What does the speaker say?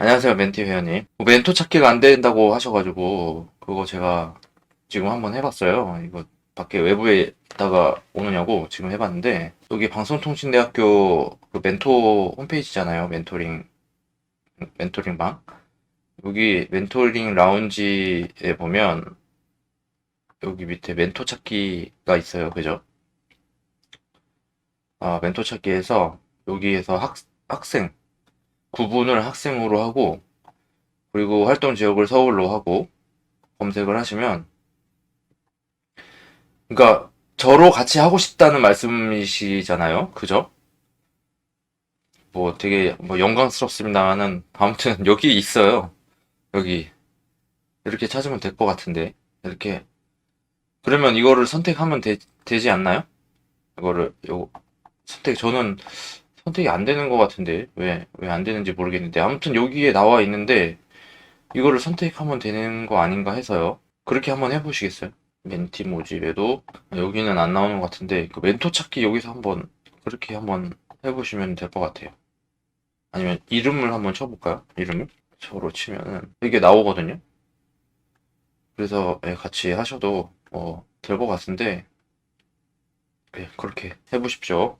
안녕하세요, 멘티 회원님. 뭐 멘토 찾기가 안 된다고 하셔가지고, 그거 제가 지금 한번 해봤어요. 이거 밖에 외부에 있다가 오느냐고 지금 해봤는데, 여기 방송통신대학교 그 멘토 홈페이지잖아요. 멘토링, 멘토링 방. 여기 멘토링 라운지에 보면, 여기 밑에 멘토 찾기가 있어요. 그죠? 아, 멘토 찾기에서, 여기에서 학, 학생, 구분을 학생으로 하고, 그리고 활동 지역을 서울로 하고, 검색을 하시면, 그러니까, 저로 같이 하고 싶다는 말씀이시잖아요. 그죠? 뭐 되게, 뭐 영광스럽습니다만은, 아무튼 여기 있어요. 여기. 이렇게 찾으면 될 것 같은데. 이렇게. 그러면 이거를 선택하면 되, 되지 않나요? 이거를, 요, 선택, 저는 선택이 안 되는 것 같은데 왜 왜 안 되는지 모르겠는데 아무튼 여기에 나와 있는데 이거를 선택하면 되는 거 아닌가 해서요. 그렇게 한번 해보시겠어요? 멘티 모집에도 여기는 안 나오는 것 같은데 그 멘토 찾기 여기서 한번 그렇게 한번 해보시면 될 것 같아요. 아니면 이름을 한번 쳐볼까요? 이름을 저로 치면은 이게 나오거든요. 그래서 예, 같이 하셔도 뭐될것 같은데 예, 그렇게 해보십시오.